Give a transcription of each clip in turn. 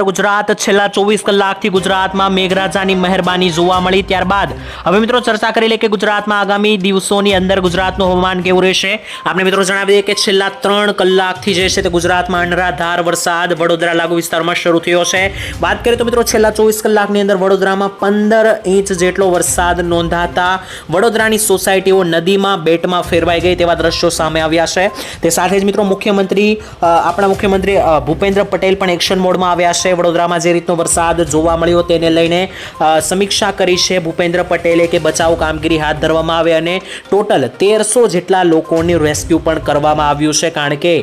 ગુજરાત છેલ્લા ચોવીસ કલાકથી ગુજરાતમાં મેઘરાજાની મહેરબાની જોવા મળી. ત્યારબાદ હવે મિત્રો ચર્ચા કરી લે કે ગુજરાતમાં આગામી દિવસોની અંદર ગુજરાતનું હવામાન કેવું રહેશે. આપણે મિત્રો જણાવી દઈએ કે છેલ્લા ત્રણ કલાકથી જે છે તે ગુજરાતમાં અનરાધાર વરસાદ વડોદરા લાગુ વિસ્તારમાં શરૂ થયો છે. વાત કરીએ તો મિત્રો છેલ્લા ચોવીસ કલાકની અંદર વડોદરામાં પંદર ઇંચ જેટલો વરસાદ નોંધાતા વડોદરાની સોસાયટીઓ નદીમાં બેટમાં ફેરવાઈ ગઈ તેવા દ્રશ્યો સામે આવ્યા છે. તે સાથે જ મિત્રો મુખ્યમંત્રી આપણા મુખ્યમંત્રી ભૂપેન્દ્ર પટેલ પણ એક્શન મોડમાં આવ્યા છે. વડોદરામાં જે રીતનો વરસાદ જોવા મળ્યો તેને લઈને સમીક્ષા કરી છે ભૂપેન્દ્ર પટેલે કે બચાવ કામગીરી હાથ ધરવામાં આવે અને ટોટલ તેરસો જેટલા લોકોની રેસ્ક્યુ પણ કરવામાં આવ્યું છે કારણ કે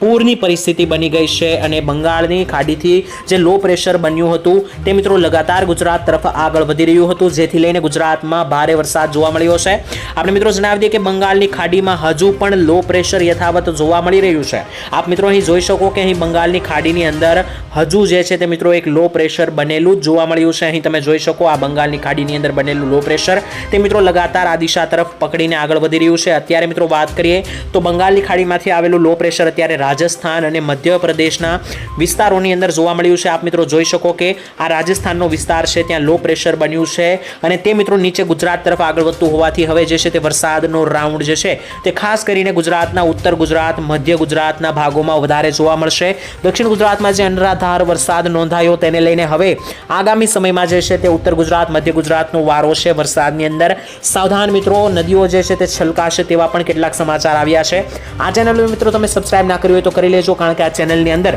પૂરની પરિસ્થિતિ બની ગઈ છે અને બંગાળની ખાડીથી જે લો પ્રેશર બન્યું હતું તે મિત્રો લગાતાર ગુજરાત તરફ આગળ વધી રહ્યું હતું, જેથી લઈને ગુજરાતમાં ભારે વરસાદ જોવા મળ્યો છે. આપણે મિત્રો જણાવી દઈએ કે બંગાળની ખાડીમાં હજુ પણ લો પ્રેશર યથાવત જોવા મળી રહ્યું છે. આપ મિત્રો અહીં જોઈ શકો કે અહીં બંગાળની ખાડીની અંદર હજુ જે છે તે મિત્રો એક લો પ્રેશર બનેલું જોવા મળ્યું છે. અહીં તમે જોઈ શકો આ બંગાળની ખાડીની અંદર બનેલું લો પ્રેશર તે મિત્રો લગાતાર આ દિશા તરફ પકડીને આગળ વધી રહ્યું છે. અત્યારે મિત્રો વાત કરીએ તો બંગાળની ખાડીમાંથી આવેલું લો પ્રેશર અત્યારે રાજસ્થાન અને મધ્યપ્રદેશના વિસ્તારોની અંદર જોવા મળ્યું છે. આપ મિત્રો જોઈ શકો કે આ રાજસ્થાનનો વિસ્તાર છે, ત્યાં લો પ્રેશર બન્યું છે અને તે મિત્રો નીચે ગુજરાત તરફ આગળ વધતું હોવાથી હવે જે છે તે વરસાદનો રાઉન્ડ જે છે તે ખાસ કરીને ગુજરાતના ઉત્તર ગુજરાત, મધ્ય ગુજરાતના ભાગોમાં વધારે જોવા મળશે. દક્ષિણ ગુજરાતમાં જે અનરાધાર વરસાદ નોંધાયો તેને લઈને હવે આગામી સમયમાં જે છે તે ઉત્તર ગુજરાત, મધ્ય ગુજરાતનો વારો છે વરસાદની અંદર. સાવધાન મિત્રો, નદીઓ જે છે તે છલકાશે તેવા પણ કેટલાક સમાચાર આવ્યા છે. આ ચેનલ મિત્રો તમે સબસ્ક્રાઇબ ના કરી હોય તો કરી લેજો, કારણ કે આ ચેનલની અંદર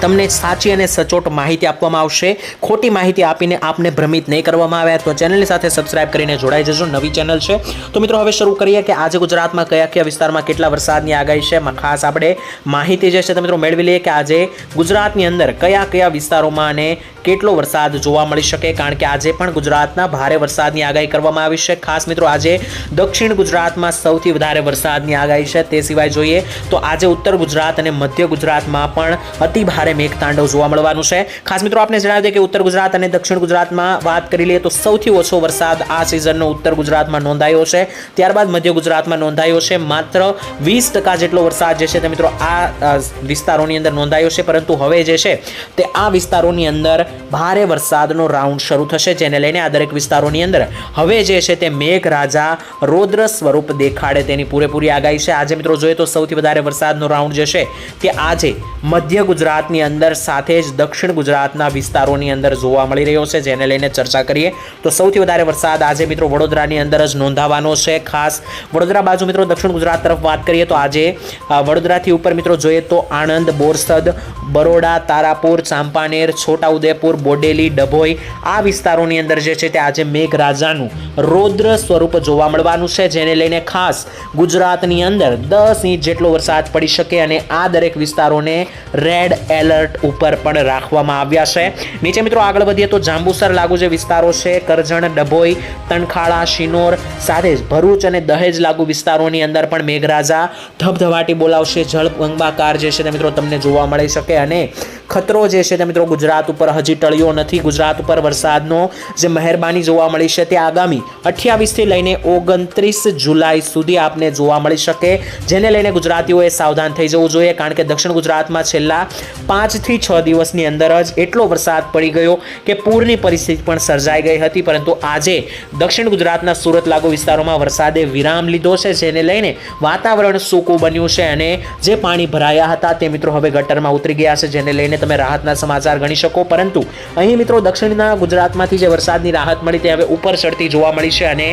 તમને સાચી અને સચોટ માહિતી આપવામાં આવશે. ખોટી માહિતી આપીને આપને ભ્રમિત નહીં કરવામાં આવે. તો ચેનલની સાથે સબસ્ક્રાઇબ કરીને જોડાઈ જજો. નવી ચેનલ છે. તો મિત્રો, હવે શરૂ કરીએ કે આજે ગુજરાતમાં કયા કયા વિસ્તારમાં કેટલા વરસાદની આગાહી છે. ખાસ આપણે માહિતી જે છે મિત્રો મેળવી લઈએ કે આજે ગુજરાતની અંદર કયા કયા વિસ્તારોમાં અને કેટલો વરસાદ જોવા મળી શકે. કારણ કે આજે પણ ગુજરાતના ભારે વરસાદની આગાહી કરવામાં આવી છે. ખાસ મિત્રો, આજે દક્ષિણ ગુજરાતમાં સૌથી વધારે વરસાદની આગાહી છે. તે સિવાય જોઈએ તો આજે ઉત્તર ગુજરાત અને મધ્ય ગુજરાતમાં પણ અતિ ભારે મેઘતાંડવ જોવા મળવાનું છે. ખાસ મિત્રો આપણે જણાવી દઈએ કે ઉત્તર ગુજરાત અને દક્ષિણ ગુજરાતમાં વાત કરી લઈએ તો સૌથી ઓછો વરસાદ આ સિઝનનો ઉત્તર ગુજરાતમાં નોંધાયો છે. ત્યારબાદ મધ્ય ગુજરાતમાં નોંધાયો છે માત્ર વીસ જેટલો વરસાદ જે છે તે મિત્રો આ વિસ્તારોની અંદર નોંધાયો છે. પરંતુ હવે જે છે તે આ વિસ્તારોની અંદર ભારે વરસાદનો રાઉન્ડ શરૂ થશે, જેને લઈને આ દરેક વિસ્તારોની અંદર હવે જે છે તે મેઘરાજા રૌદ્ર સ્વરૂપ દેખાડે તેની પૂરેપૂરી આગાહી છે. આજે મિત્રો જોઈએ તો સૌથી વધારે વરસાદનો રાઉન્ડ જે છે તે આજે મધ્ય ગુજરાતની અંદર સાથે જ દક્ષિણ ગુજરાતના વિસ્તારોની અંદર જોવા મળી રહ્યો છે, જેને લઈને ચર્ચા કરીએ. તો સૌથી વધારે વરસાદ આજે મિત્રો વડોદરાની અંદર જ નોંધાવાનો છે. ખાસ વડોદરા બાજુ મિત્રો દક્ષિણ ગુજરાત તરફ વાત કરીએ તો આજે વડોદરાથી ઉપર મિત્રો જોઈએ તો આણંદ, બોરસદ, બરોડા, તારાપુર, ચાંપાનેર, છોટાઉદેપુર, બોડેલી, ડભોઈ આ વિસ્તારોની અંદર જે છે તે આજે મેઘરાજાનું રૌદ્ર સ્વરૂપ જોવા મળવાનું છે, જેને લઈને ખાસ ગુજરાતની અંદર દસ ઇંચ જેટલો વરસાદ પડી શકે અને આ દરેક વિસ્તારોને રેડ એલર્ટ ઉપર પણ રાખવામાં આવ્યા છે. નીચે મિત્રો આગળ વધીએ તો જાંબુસર લાગુ જે વિસ્તારો છે, કરજણ, ડભોઈ, તણખાળા, શિનોર, સાથે જ ભરૂચ અને દહેજ લાગુ વિસ્તારોની અંદર પણ મેઘરાજા ધબધબાટી બોલાવશે. જળ જળબંબાકાર જે છે તે મિત્રો તમને જોવા મળી શકે અને ખતરો જે છે તે મિત્રો ગુજરાત ઉપર હજી ટળ્યો નથી. ગુજરાત ઉપર વરસાદનો જે મહેરબાની જોવા મળી છે તે આગામી અઠ્યાવીસથી લઈને ઓગણત્રીસ જુલાઈ સુધી આપને જોવા મળી શકે. જેને લઈને ગુજરાતીઓએ સાવધાન થઈ જવું જોઈએ કારણ કે દક્ષિણ ગુજરાતમાં છેલ્લા પાંચથી છ દિવસની અંદર જ એટલો વરસાદ પડી ગયો કે પૂરની પરિસ્થિતિ પણ સર્જાઈ ગઈ હતી. પરંતુ આજે દક્ષિણ ગુજરાતના સુરત લાગુ વિસ્તારોમાં વરસાદે વિરામ લીધો છે, જેને લઈને વાતાવરણ સૂકું બન્યું છે અને જે પાણી ભરાયા હતા તે મિત્રો હવે ગટરમાં ઉતરી ગયા છે, જેને લઈને તમે રાહતના સમાચાર ગણી શકો. પરંતુ અહીં મિત્રો દક્ષિણના ગુજરાતમાંથી જે વરસાદની રાહત મળી તે હવે ઉપર ચડતી જોવા મળી છે અને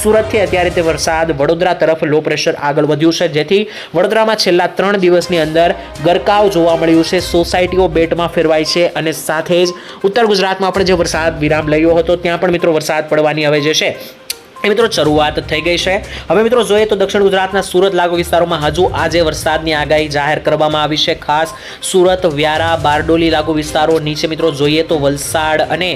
સુરતથી અત્યારે તે વરસાદ વડોદરા તરફ લો પ્રેશર આગળ વધ્યું છે. જેથી વડોદરામાં છેલ્લા ત્રણ દિવસની અંદર ગરકાવ જોવા મળ્યું છે. સોસાયટીઓ બેટમાં ફેરવાય છે અને સાથે જ ઉત્તર ગુજરાતમાં પણ જે વરસાદ વિરામ લયો હતો, ત્યાં પણ મિત્રો વરસાદ પડવાની હવે જે છે એ મિત્રો શરૂઆત થઈ ગઈ છે. હવે મિત્રો જોઈએ તો દક્ષિણ ગુજરાતના સુરત લાગુ વિસ્તારોમાં હજુ આજે વરસાદની આગાહી જાહેર કરવામાં આવી છે. ખાસ સુરત, વ્યારા, બારડોલી લાગુ વિસ્તારો નીચે મિત્રો જોઈએ તો વલસાડ અને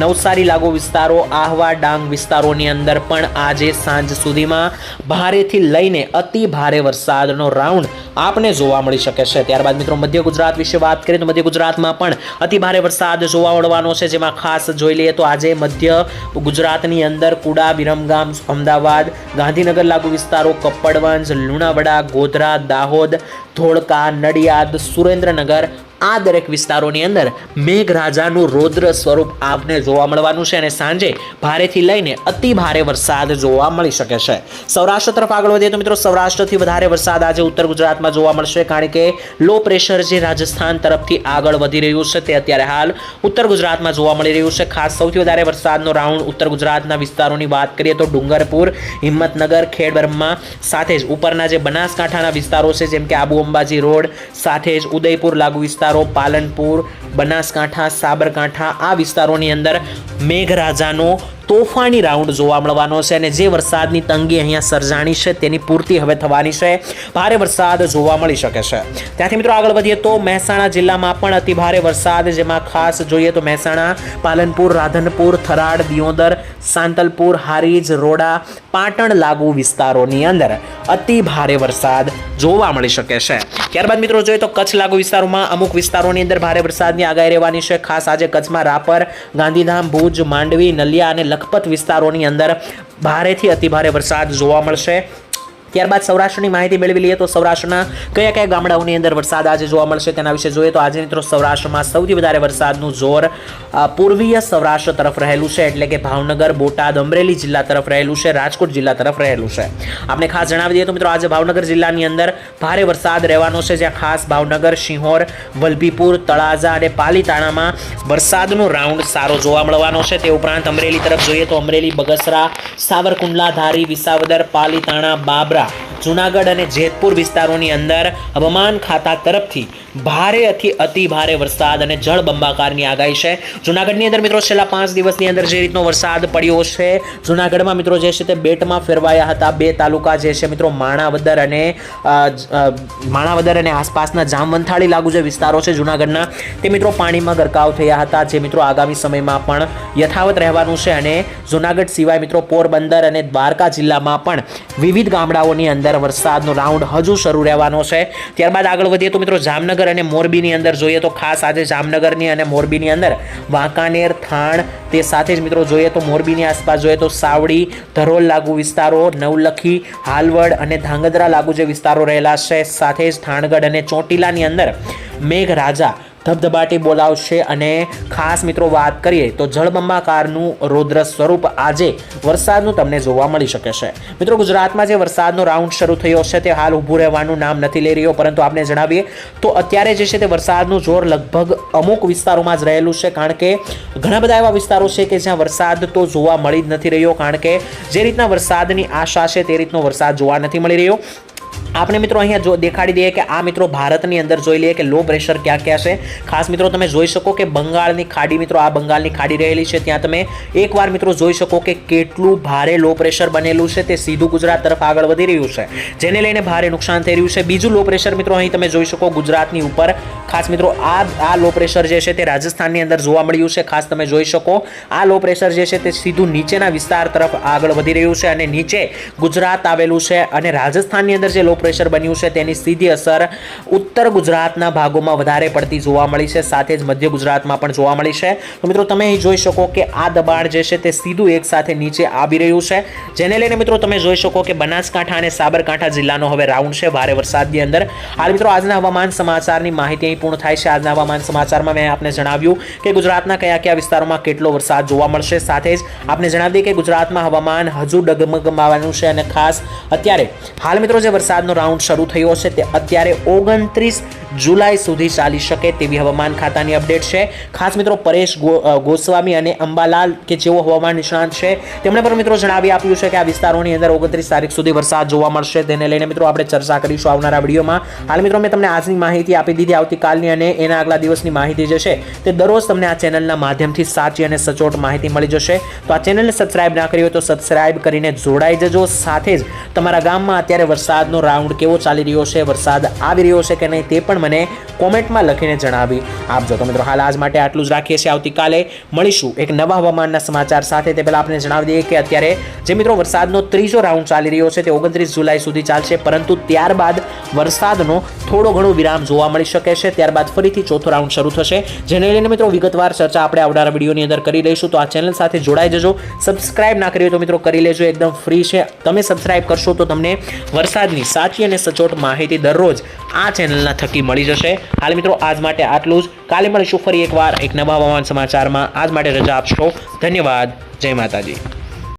નવસારી લાગુ વિસ્તારો, આહવા, ડાંગ વિસ્તારોની અંદર પણ આજે સાંજ સુધીમાં ભારેથી લઈને અતિ ભારે વરસાદનો રાઉન્ડ આપને જોવા મળી શકે છે. ત્યારબાદ મિત્રો મધ્ય ગુજરાત વિશે વાત કરીએ તો મધ્ય ગુજરાતમાં પણ અતિ ભારે વરસાદ જોવા મળવાનો છે. જેમાં ખાસ જોઈ લઈએ તો આજે મધ્ય ગુજરાતની અંદર કુડા, વિરમગામ અમદાવાદ ગાંધીનગર લાગુ વિસ્તારો કપ્પડવંજ લુણાવાડા ગોધરા દાહોદ ધોળકા નડિયાદ સુરેન્દ્રનગર આ દરેક વિસ્તારોની અંદર મેઘરાજાનું રૌદ્ર સ્વરૂપ આપને જોવા મળવાનું છે અને સાંજે ભારેથી લઈને અતિ ભારે વરસાદ જોવા મળી શકે છે. સૌરાષ્ટ્ર તરફ આગળ વધીએ તો મિત્રો સૌરાષ્ટ્રથી વધારે વરસાદ આજે ઉત્તર ગુજરાતમાં જોવા મળશે કારણ કે લો પ્રેશર જે રાજસ્થાન તરફથી આગળ વધી રહ્યું છે તે અત્યારે હાલ ઉત્તર ગુજરાતમાં જોવા મળી રહ્યું છે. ખાસ સૌથી વધારે વરસાદનો રાઉન્ડ ઉત્તર ગુજરાતના વિસ્તારોની વાત કરીએ તો ડુંગરપુર, હિંમતનગર, ખેડબ્રહ્મા સાથે જ ઉપરના જે બનાસકાંઠાના વિસ્તારો છે જેમ કે આબુ અંબાજી રોડ સાથે જ ઉદયપુર લાગુ વિસ્તારો પાલનપુર બનાસકાંઠા સાબરકાંઠા આ વિસ્તારોની અંદર મેઘરાજાનો તોફાની રાઉન્ડ જોવા મળવાનો છે અને જે વરસાદની તંગી અહીંયા સર્જાણી છે તેની પૂર્તિ હવે થવાની છે. ભારે વરસાદ જોવા મળી શકે છે. ત્યાંથી મિત્રો આગળ વધીએ તો મહેસાણા જિલ્લામાં પણ અતિ ભારે વરસાદ જેમાં ખાસ જોઈએ તો મહેસાણા, પાલનપુર, રાધનપુર થરાડ દિયોદર, સાંતલપુર, હારીજ, રોડા, પાટણ લાગુ વિસ્તારોની અંદર અતિ ભારે વરસાદ જોવા મળી શકે છે. ત્યારબાદ મિત્રો જોઈએ તો કચ્છ લાગુ વિસ્તારોમાં અમુક વિસ્તારોની અંદર ભારે વરસાદની આગાહી રહેવાની છે. ખાસ આજે કચ્છમાં રાપર, ગાંધીધામ, ભુજ, માંડવી, નલિયા અને લખપત વિસ્તારોની અંદર ભારેથી અતિભારે વરસાદ જોવા મળશે. ત્યારબાદ સૌરાષ્ટ્રની માહિતી મેળવી લઈએ તો સૌરાષ્ટ્રના કયા કયા ગામડાઓની અંદર વરસાદ આજે જોવા મળશે તેના વિશે જોઈએ તો આજે મિત્રો સૌરાષ્ટ્રમાં સૌથી વધારે વરસાદનું જોર પૂર્વીય સૌરાષ્ટ્ર તરફ રહેલું છે. એટલે કે ભાવનગર, બોટાદ, અમરેલી જિલ્લા તરફ રહેલું છે, રાજકોટ જિલ્લા તરફ રહેલું છે. આપણે ખાસ જણાવી દઈએ તો મિત્રો આજે ભાવનગર જિલ્લાની અંદર ભારે વરસાદ રહેવાનો છે, જ્યાં ખાસ ભાવનગર સિંહોર વલભીપુર, તળાજા અને પાલીતાણામાં વરસાદનો રાઉન્ડ સારો જોવા મળવાનો છે. તે ઉપરાંત અમરેલી તરફ જોઈએ તો અમરેલી, બગસરા, સાવરકુંડલા, ધારી, વિસાવદર, પાલીતાણા, બાબરા જુનાગઢ અને જેતપુર વિસ્તારોની અંદર હવામાન ખાતા તરફથી ભારે અતિ અતિ ભારે વરસાદ અને જળબંબાકારની આગાહી છે. જુનાગઢની અંદર મિત્રો છેલ્લા પાંચ દિવસની અંદર જે રીતનો વરસાદ પડ્યો છે, જુનાગઢમાં મિત્રો જે છે તે બેટમાં ફેરવાયા હતા. બે તાલુકા જે છે મિત્રો માણાવદર અને માણાવદર અને આસપાસના જામવંથાળી લાગુ જે વિસ્તારો છે જુનાગઢના, તે મિત્રો પાણીમાં ગરકાવ થયા હતા. જે મિત્રો આગામી સમયમાં પણ યથાવત રહેવાનું છે અને જુનાગઢ સિવાય મિત્રો પોરબંદર અને દ્વારકા જિલ્લામાં પણ વિવિધ ગામડાઓની અંદર વરસાદનો રાઉન્ડ હજુ શરૂ રહેવાનો છે. ત્યારબાદ આગળ વધીએ તો મિત્રો જામનગર અને મોરબીની અંદર જોઈએ તો ખાસ આજે જામનગરની અને મોરબીની અંદર વાંકાનેર, થાણ તે સાથે જ મિત્રો જોઈએ તો મોરબીની આસપાસ જોઈએ તો સાવડી, ધરોલ લાગુ વિસ્તારો, નવલખી, હાલવડ અને ધાંગધ્રા લાગુ જે વિસ્તારો રહેલા છે. સાથે જ થાણગઢ અને ચોટીલાની અંદર મેઘરાજા ધબધબાટી બોલાવશે અને ખાસ મિત્રો વાત કરીએ તો જળબંબાકારનું રૌદ્ર સ્વરૂપ આજે વરસાદનું તમને જોવા મળી શકે છે. મિત્રો, ગુજરાતમાં જે વરસાદનો રાઉન્ડ શરૂ થયો છે તે હાલ ઊભું રહેવાનું નામ નથી લઈ રહ્યો, પરંતુ આપણે જણાવીએ તો અત્યારે જે છે તે વરસાદનું જોર લગભગ અમુક વિસ્તારોમાં જ રહેલું છે, કારણ કે ઘણા બધા એવા વિસ્તારો છે કે જ્યાં વરસાદ તો જોવા મળી જ નથી રહ્યો, કારણ કે જે રીતના વરસાદની આશા છે તે રીતનો વરસાદ જોવા નથી મળી રહ્યો. આપણે મિત્રો અહીંયા જો દેખાડી દઈએ કે આ મિત્રો ભારતની અંદર જોઈ લઈએ કે લો પ્રેશર ક્યાં ક્યાં છે. ખાસ મિત્રો તમે જોઈ શકો કે બંગાળની ખાડી મિત્રો, આ બંગાળની ખાડી રહેલી છે, ત્યાં તમે એકવાર મિત્રો જોઈ શકો કે કેટલું ભારે લો પ્રેશર બનેલું છે, તે સીધું ગુજરાત તરફ આગળ વધી રહ્યું છે. જેને લઈને ભારે નુકસાન થઈ રહ્યું છે. બીજું લો પ્રેશર મિત્રો અહીં તમે જોઈ શકો ગુજરાતની ઉપર. ખાસ મિત્રો આ આ લો પ્રેશર જે છે તે રાજસ્થાનની અંદર જોવા મળ્યું છે. ખાસ તમે જોઈ શકો, આ લો પ્રેશર જે છે તે સીધું નીચેના વિસ્તાર તરફ આગળ વધી રહ્યું છે અને નીચે ગુજરાત આવેલું છે અને રાજસ્થાનની અંદર જે લો પ્રેશર બન્યું છે, તેની સીધી અસર ઉત્તર ગુજરાતના ભાગોમાં વધારે પડતી જોવા મળી છે, સાથે જ મધ્ય ગુજરાતમાં પણ જોવા મળી છે. તો મિત્રો, તમે અહીં જોઈ શકો કે આ દબાણ જે છે તે સીધું એક સાથે નીચે આવી રહ્યું છે. જેને લઈને મિત્રો, તમે જોઈ શકો કે બનાસકાંઠા અને સાબરકાંઠા જિલ્લાનો હવે રાઉન્ડ છે, ભારે વરસાદની અંદર. હાલ મિત્રો, આજના હવામાન સમાચારની માહિતી અહીં પૂર્ણ થાય છે. આજના હવામાન સમાચારમાં મેં આપને જણાવ્યું કે ગુજરાતના કયા કયા વિસ્તારોમાં કેટલો વરસાદ જોવા મળશે. સાથે જ આપને જણાવી દઈએ કે ગુજરાતમાં હવામાન હજુ ડગમગમાવાનું છે અને ખાસ અત્યારે હાલ મિત્રો, જે વરસાદનો રાઉન્ડ શરૂ થયો છે તે અત્યારે ઓગણત્રીસ જુલાઈ સુધી ચાલી શકે તેવી હવામાન ખાતાની અપડેટ છે. ખાસ મિત્રો પરેશ ગોસ્વામી અને અંબાલાલ કે જેઓ હવામાન નિષ્ણાંત છે, તેમણે પણ મિત્રો જણાવી આપ્યું છે કે આ વિસ્તારોની અંદર ઓગણત્રીસ તારીખ સુધી વરસાદ જોવા મળશે. તેને લઈને મિત્રો આપણે ચર્ચા કરીશું આવનારા વિડીયોમાં. હાલ મિત્રો મેં તમને આજની માહિતી આપી દીધી. આવતીકાલની અને એના આગલા દિવસની માહિતી જે છે તે દરરોજ તમને આ ચેનલના માધ્યમથી સાચી અને સચોટ માહિતી મળી જશે. તો આ ચેનલને સબસ્ક્રાઇબ ના કરી હોય તો સબસ્ક્રાઇબ કરીને જોડાઈ જજો. સાથે જ તમારા ગામમાં અત્યારે વરસાદનો રાઉન્ડ કેવો ચાલી રહ્યો છે, વરસાદ આવી રહ્યો છે કે નહીં તે પણ મને કોમેન્ટમાં લખીને જણાવી. આપજો તો મિત્રો હાલ આજ માટે આટલું જ રાખીએ છીએ. આવતીકાલે મળીશું એક નવા હવામાનના સમાચાર સાથે. તે પહેલાં આપણે જણાવી દઈએ કે અત્યારે જે મિત્રો વરસાદનો ત્રીજો રાઉન્ડ ચાલી રહ્યો છે તે ઓગણત્રીસ જુલાઈ સુધી ચાલશે, પરંતુ ત્યારબાદ વરસાદનો થોડો ઘણો વિરામ જોવા મળી શકે છે. ત્યારબાદ ફરીથી ચોથો રાઉન્ડ શરૂ થશે. જેને લઈને મિત્રો વિગતવાર ચર્ચા આપણે આવનારા વિડીયોની અંદર કરી લઈશું. તો આ ચેનલ સાથે જોડાઈ જજો. સબસ્ક્રાઇબ ના કરી તો મિત્રો કરી લેજો. એકદમ ફ્રી છે. તમે સબસ્ક્રાઇબ કરશો તો તમને વરસાદની સાચી અને સચોટ માહિતી દરરોજ આ ચેનલના થકી મળી જશે. હાલ મિત્રો આજ માટે આટલું જ. કાલે મળીશું ફરી એકવાર એક નવા હવામાન સમાચારમાં. આજ માટે રજા આપશો. ધન્યવાદ. જય માતાજી.